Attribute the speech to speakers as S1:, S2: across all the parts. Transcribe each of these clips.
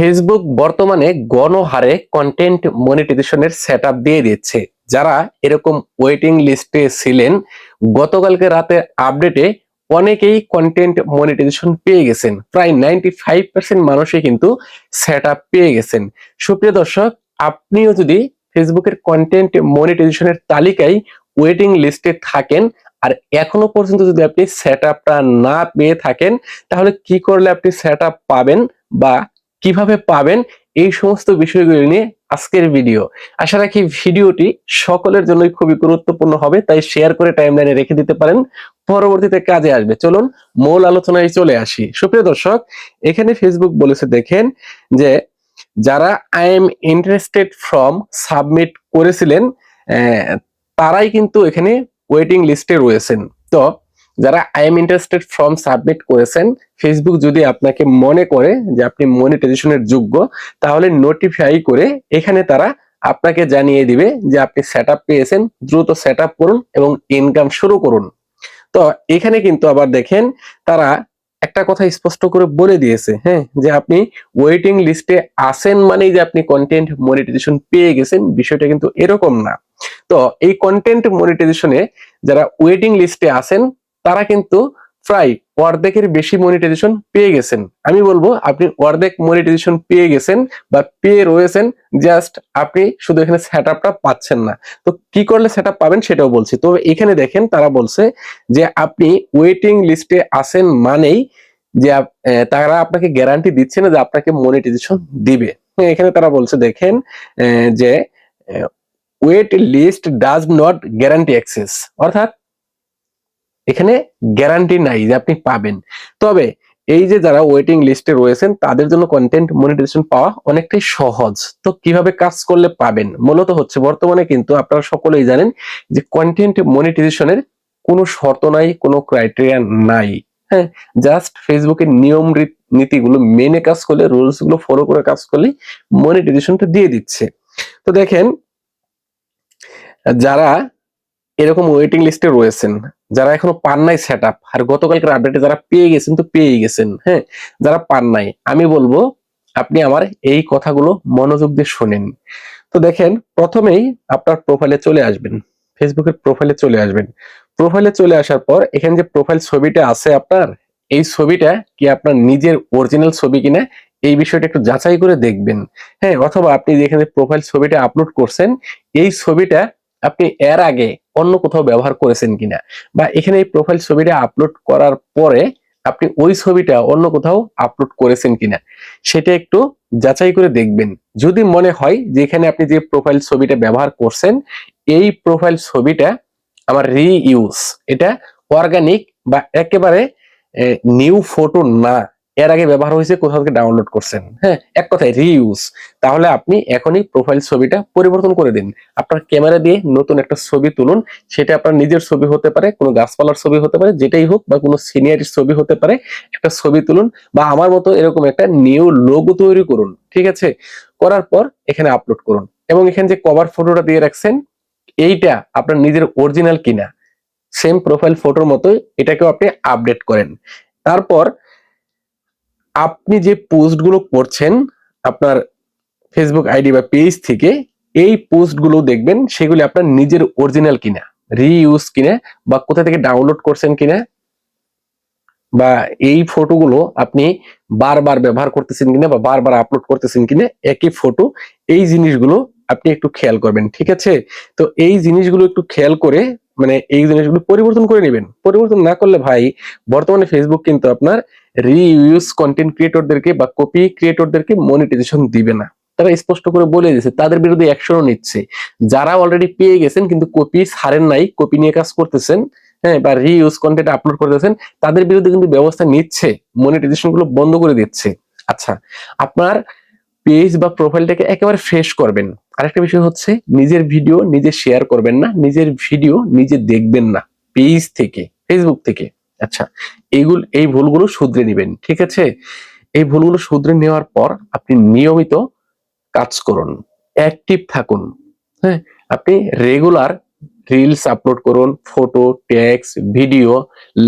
S1: Facebook বর্তমানে গণহারে content মনিটাইজেশনের সেট দিয়ে দিচ্ছে। যারা এরকম ওয়েটিং লিস্টে ছিলেন, গতকালকে রাতে আপডেটে অনেকেই কন্টেন্ট মনিটাইজেশন পেয়ে গেছেন। প্রায় নাইনটি ফাইভ পার্সেন্ট মানুষই কিন্তু সেট পেয়ে গেছেন। সুপ্রিয় দর্শক, আপনিও যদি ফেসবুকের কন্টেন্ট মনিটাইজেশনের তালিকায় ওয়েটিং লিস্টে থাকেন, আর এখনও পর্যন্ত যদি আপনি সেট না পেয়ে থাকেন, তাহলে কি করলে আপনি সেট পাবেন বা কীভাবে পাবেন এই সমস্ত বিষয়গুলি নিয়ে আজকের ভিডিও আশা রাখি ভিডিওটি সকলের জন্য খুবই গুরুত্বপূর্ণ হবে, তাই শেয়ার করে টাইমলাইনে রেখে দিতে পারেন। পরবর্তীতে কাজে আসবে। চলুন মূল আলোচনায় চলে আসি। সুপ্রিয় দর্শক, এখানে ফেসবুক বলেছে, দেখেন যে যারা I am interested form submit করেছিলেন তারাই কিন্তু এখানে ওয়েটিং লিস্টে রয়েছেন। তো যারা I am interested form submit করেছেন ফেসবুক যদি আপনাকে মনে করে যে আপনি মনিটাইজেশনের যোগ্য, তাহলে নোটিফাই করে এখানে তারা আপনাকে জানিয়ে দিবে যে আপনি সেট পেয়েছেন, দ্রুত সেট করুন এবং ইনকাম শুরু করুন। তো এখানে কিন্তু আবার দেখেন, তারা একটা কথা স্পষ্ট করে বলে দিয়েছে হ্যাঁ যে আপনি ওয়েটিং লিস্টে আসেন মানেই যে আপনি কন্টেন্ট মনিটাইজেশন পেয়ে গেছেন, বিষয়টা কিন্তু এরকম না। তো এই কন্টেন্ট মনিটাইজেশনে যারা ওয়েটিং লিস্টে আছেন তারা কিন্তু প্রায় অর্ধেকের বেশি মনিটাইজেশন পেয়ে গেছেন। আমি বলব আপনি অর্ধেক মনিটাইজেশন পেয়ে গেছেন বা পেয়ে রয়েছেন জাস্ট আপনি শুধু এখানে সেট পাচ্ছেন না। তো কি করলে সেট পাবেন সেটাও বলছি। তো এখানে দেখেন তারা বলছে যে আপনি ওয়েটিং লিস্টে আছেন মানেই যে তারা আপনাকে গ্যারান্টি দিচ্ছে না যে আপনাকে মনিটাইজেশন দিবে। হ্যাঁ, এখানে তারা বলছে দেখেন যে wait list does not guarantee access অর্থাৎ এখানে গ্যারান্টি নাই যে আপনি পাবেন। তবে এই যে যারা ওয়েটিং লিস্টে রয়েছেন, তাদের জন্য কন্টেন্ট মনিটাইজেশন পাওয়া অনেকটাই সহজ। তো কীভাবে কাজ করলে পাবেন? মূলত হচ্ছে বর্তমানে কিন্তু আপনারা সকলেই জানেন যে কন্টেন্ট মনিটাইজেশনের কোনো শর্ত নাই, কোনো ক্রাইটেরিয়া নাই। হ্যাঁ জাস্ট ফেসবুকের নিয়ম নীতিগুলো মেনে কাজ করলে রুলসগুলো ফলো করে কাজ করলে মনিটাইজেশনটা দিয়ে দিচ্ছে। তো দেখেন, যারা এরকম ওয়েটিং লিস্টে রয়েছেন যারা এখনও পান নাই সেট আপ আর গতকালকের আপডেটে যারা পেয়ে গেছেন তো পেয়ে গেছেন হ্যাঁ? যারা পান নাই, আমি বলব আপনি আমার এই কথাগুলো মনোযোগ দিয়ে শোনেন। তো দেখেন, প্রথমেই আপনার প্রোফাইলে চলে আসবেন ফেসবুকের প্রোফাইলে চলে আসবেন। প্রোফাইলে চলে আসার পর এখানে যে প্রোফাইল ছবিটা আছে আপনার, এই ছবিটা কি আপনার নিজের অরিজিনাল ছবি কিনা, এই বিষয়টা একটু যাচাই করে দেখবেন হ্যাঁ? অথবা আপনি যেখানে প্রোফাইল ছবিটা আপলোড করছেন, এই ছবিটা আপনি এর আগে অন্য কোথাও ব্যবহার করেছেন কিনা? বা এখানে এই প্রোফাইল ছবিটা আপলোড করার পরে আপনি ওই ছবিটা অন্য কোথাও আপলোড করেছেন কিনা? সেটা একটু যাচাই করে দেখবেন। যদি মনে হয় যে এখানে আপনি যে প্রোফাইল ছবিটা ব্যবহার করছেন, এই প্রোফাইল ছবিটা আমার রিইউজ এটা অর্গানিক বা একেবারে নিউ ফটো না। এর আগে ব্যবহার হয়েছে কোথাও থেকে ডাউনলোড করছেন? হ্যাঁ এক কথায় রিউজ তাহলে আপনি এখনই প্রোফাইল ছবিটা পরিবর্তন করে দিন। আপনার ক্যামেরা দিয়ে নতুন একটা ছবি তুলুন, সেটা আপনার নিজের ছবি হতে পারে, কোনো গাছপালার ছবি হতে পারে, যেটাই হোক বা কোনো সিনিয়রের ছবি হতে পারে, একটা ছবি তুলুন বা আমার মতো এরকম একটা নিউ লোগো তৈরি করুন, ঠিক আছে? করার পর এখানে আপলোড করুন। এবং এখানে যে কভার ফটোটা দিয়ে রাখছেন, এইটা আপনার নিজের অরিজিনাল কিনা সেম প্রোফাইল ফটোর মতোই এটাকেও আপনি আপডেট করেন। তারপর আপনি যে পোস্টগুলো করছেন আপনার ফেসবুক আইডি বা পেজ থেকে, এই পোস্টগুলো দেখবেন সেগুলি আপনার নিজের অরিজিনাল কিনা রিইউজ কিনা, বা কোথা থেকে ডাউনলোড করছেন কিনা, বা এই ফটোগুলো আপনি বারবার ব্যবহার করতেছেন কিনা বা বারবার আপলোড করতেছেন কিনা, একই ফটো এই জিনিসগুলো আপনি একটু খেয়াল করবেন, ঠিক আছে? তো এই জিনিসগুলো একটু খেয়াল করে মানে এই জিনিসগুলো পরিবর্তন করে নেবেন। পরিবর্তন না করলে ভাই, বর্তমানে ফেসবুক কিন্তু আপনার রিইউজ কন্টেন্ট ক্রিয়েটরদেরকে বা কপি ক্রিয়েটরদেরকে মনিটাইজেশন দিবে না। তারা স্পষ্ট করে বলে দিয়েছে, তাদের বিরুদ্ধে অ্যাকশনও নিচ্ছে। যারা অলরেডি পেয়ে গেছেন কিন্তু কপি ছাড়েন নাই কপি নিয়ে কাজ করতেছেন হ্যাঁ বা রিইউজ কন্টেন্ট আপলোড করতেছেন, তাদের বিরুদ্ধে কিন্তু ব্যবস্থা নিচ্ছে মনিটাইজেশনগুলো বন্ধ করে দিচ্ছে। আচ্ছা আপনার পেজ বা প্রোফাইলটাকে একেবারে ফ্রেশ করবেন। আরেকটা বিষয় হচ্ছে, নিজের ভিডিও নিজে শেয়ার করবেন না, নিজের ভিডিও নিজে দেখবেন না পেজ থেকে ফেসবুক থেকে। আচ্ছা এইগুলো, এই ভুলগুলো শুধরে নেবেন, ঠিক আছে? এই ভুলগুলো শুধরে নেওয়ার পর আপনি নিয়মিত কাজ করুন অ্যাক্টিভ থাকুন হ্যাঁ? আপনি রেগুলার রিলস আপলোড করুন ফটো টেক্সট ভিডিও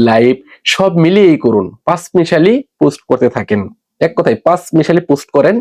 S1: লাইভ সব মিলিয়েই করুন, পাঁচ মিশালি পোস্ট করতে থাকেন। এক কথায় পাঁচ মিশালি পোস্ট করেন।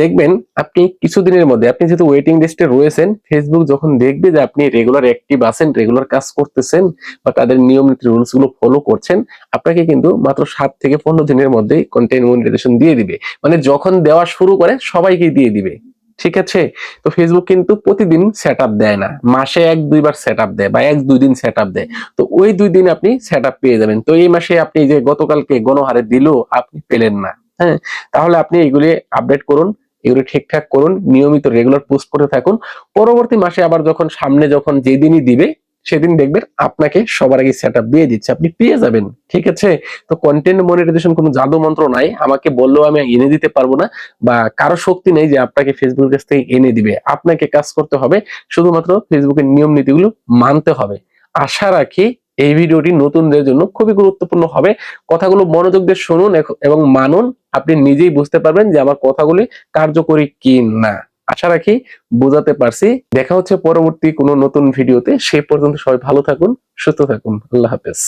S1: দেখবেন আপনি কিছুদিনের মধ্যে, আপনি যেহেতু ওয়েটিং লিস্টে রয়েছেন ফেসবুক যখন দেখবে যে আপনি রেগুলার অ্যাক্টিভ আছেন রেগুলার কাজ করতেছেন বা তাদের নিয়ম নীতি রুলসগুলো ফলো করছেন, আপনাকে কিন্তু মাত্র সাত থেকে পনেরো দিনের মধ্যে কন্টেন্ট মনিটাইজেশন দিয়ে দিবে। মানে যখন দেওয়া শুরু করে সবাইকে দিয়ে দিবে। ঠিক আছে? তো ফেসবুক কিন্তু প্রতিদিন সেট দেয় না। মাসে এক, দুইবার সেট দেয় বা এক, দুই দিন সেট দেয়। তো ওই দুই দিন আপনি সেট পেয়ে যাবেন। তো এই মাসে আপনি যে গতকালকে গণহারে দিল, আপনি পেলেন না। হ্যাঁ তাহলে আপনি এগুলি আপডেট করুন, এগুলি ঠিকঠাক করুন, নিয়মিত রেগুলার পোস্ট করতে থাকুন। পরবর্তী মাসে আবার যখন সামনে যখন যেদিনই দিবে, সেদিন দেখবেন আপনাকে সবার আগে সেট দিয়ে দিচ্ছে। আপনি পেয়ে যাবেন, ঠিক আছে? তো কন্টেন্ট মনিটাইজেশন কোনো জাদু মন্ত্র নাই। আমাকে বললেও আমি এনে দিতে পারব না বা কারও শক্তি নেই যে আপনাকে ফেসবুকের কাছ থেকে এনে দিবে। আপনাকে কাজ করতে হবে, শুধুমাত্র ফেসবুকের নিয়ম নীতিগুলো মানতে হবে। আশা রাখি এই ভিডিওটি নতুনদের জন্য খুবই গুরুত্বপূর্ণ হবে। কথাগুলো মনোযোগ দিয়ে শুনুন এবং মানুন। আপনি নিজেই বুঝতে পারবেন যে আমার কথাগুলি কার্যকরী কি না আশা রাখি বোঝাতে পারছি। দেখা হচ্ছে পরবর্তী কোনো নতুন ভিডিওতে। সে পর্যন্ত সবাই ভালো থাকুন, সুস্থ থাকুন। আল্লাহ হাফেজ।